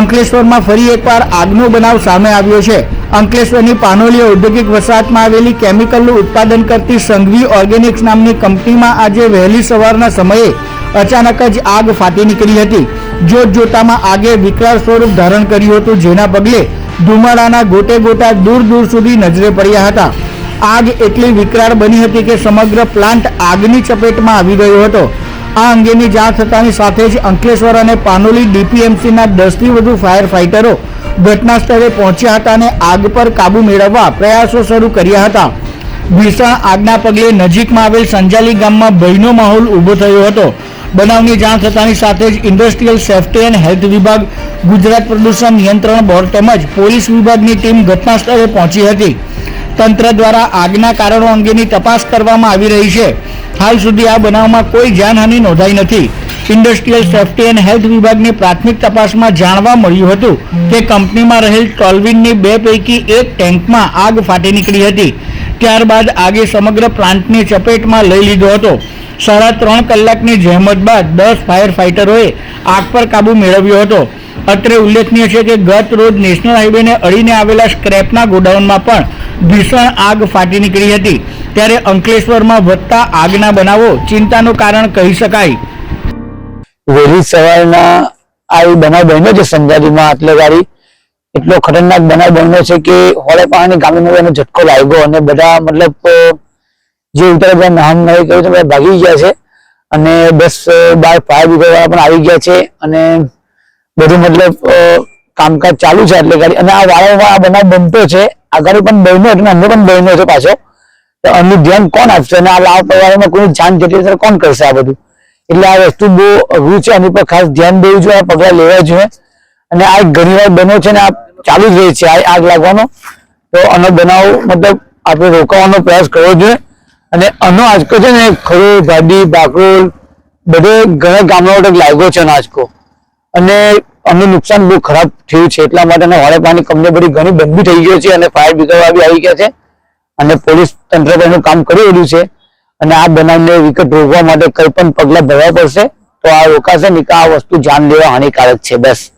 અંકલેશ્વરમાં ફરી એકવાર આગનો બનાવ સામે આવ્યો છે. અંકલેશ્વરની પાનોલી ઔદ્યોગિક વસાહતમાં આવેલી કેમિકલનું ઉત્પાદન કરતી સંઘવી ઓર્ગેનિક્સ નામની કંપનીમાં આજે વહેલી સવારના સમયે અચાનક જ આગ ફાટી નીકળી હતી. જોત જોતામાં આગે વિકરાળ સ્વરૂપ ધારણ કર્યું હતું, જેના પગલે ધુમાડાના ગોટે ગોટા દૂર દૂર સુધી નજરે પડ્યા હતા. આગ એટલી વિકરાળ બની હતી કે સમગ્ર પ્લાન્ટ આગની ચપેટમાં આવી ગયો હતો. આ અંગેની જાણ થતાની સાથે જ અંકલેશ્વર અને પાનોલી ડીપીએમસીના દસથી વધુ ફાયર ફાઇટરો ઘટના સ્થળે પહોંચ્યા હતા અને આગ પર કાબુ મેળવવા પ્રયાસો શરૂ કર્યા હતા. ભીષણ આગના પગલે નજીકમાં આવેલ સંજાલી ગામમાં ભયનો માહોલ ઊભો થયો હતો. બનાવની જાણ થતાની સાથે જ ઇન્ડસ્ટ્રીયલ સેફ્ટી એન્ડ હેલ્થ વિભાગ, ગુજરાત પ્રદૂષણ નિયંત્રણ બોર્ડ તેમજ પોલીસ વિભાગની ટીમ ઘટના સ્થળે પહોંચી હતી. તંત્ર દ્વારા આગના કારણો અંગેની તપાસ કરવામાં આવી રહી છે. હાલ સુધી આ બનાવમાં કોઈ જાનહાનિ નોંધાઈ નથી. ઇન્ડસ્ટ્રીયલ સેફ્ટી એન્ડ હેલ્થ વિભાગની પ્રાથમિક તપાસમાં જાણવા મળ્યું હતું કે કંપનીમાં રહેલ ટોલ્વિનની બે પૈકી એક ટેન્કમાં આગ ફાટી નીકળી હતી. ત્યારબાદ આગે સમગ્ર પ્લાન્ટની ચપેટમાં લઈ લીધો હતો. સાડા ત્રણ કલાકની જહેમત બાદ દસ ફાયર ફાઇટરોએ આગ પર કાબુ મેળવ્યો હતો. અત્રે ઉલ્લેખનીય છે કે ગત રોજ નેશનલ હાઈવેને અડીને આવેલા સ્ક્રેપના ગોડાઉનમાં પણ ભીષણ આગ ફાટી નીકળી હતી. ત્યારે અંકલેશ્વરમાં વધતા આગના બનાવો ચિંતાનું કારણ કહી શકાય. વહેલી સવારના આ બનાવ બન્યો છે સંજાદીમાં આટલે ગાડી એટલો ખતરનાક બનાવ બન્યો છે કે હોળે પાણી ગામનો એનો ઝટકો લાગ્યો અને બધા મતલબ જે ઉતરે બધા નામ નહીં કહ્યું ભાગી ગયા છે. અને બસ બાર ફાયર બ્રિગેડ પણ આવી ગયા છે અને બધું મતલબ કામકાજ ચાલુ છે એટલે ગાડી. અને આ વારંવાર આ બનાવ બનતો છે. આગળ પણ બન્યો એટલે અમને પણ બન્યો છે પાછો. તો આનું ધ્યાન કોણ આપશે? અને આ લાવ પરિવારમાં કોઈ જાન જતી ત્યારે કોણ કરશે આ બધું? એટલે આ વસ્તુ બહુ અઘરું છે. આની પર ખાસ ધ્યાન દેવું જોઈએ, પગલા લેવા જોઈએ. અને આ ઘણી વાર બન્યો છે ને આ ચાલુ જ રહે છે. આ આગ લાગવાનો. તો આનો બનાવ મતલબ આપણે રોકાવાનો પ્રયાસ કરવો જોઈએ. અને આનો આજકો છે ને, ખરો ભાડી બાકરોલ, બધે ઘણા ગામડા લાગ્યો છે આજકો અને અમને નુકસાન બહુ ખરાબ થયું છે. એટલા માટે વાળે પાણી કંપની બધી ઘણી બંધી થઈ ગયો છે અને ફાયર બ્રિગેડ બી આવી ગયા છે. અને પોલીસ તંત્ર પણ એનું કામ કરી રહ્યું છે. અને આ બનાવને વિકટ રોકવા માટે કઈ પણ પગલાં ભરવા પડશે, તો આ રોકાશે, નહીં આ વસ્તુ જાન લેવા હાનિકારક છે. બસ.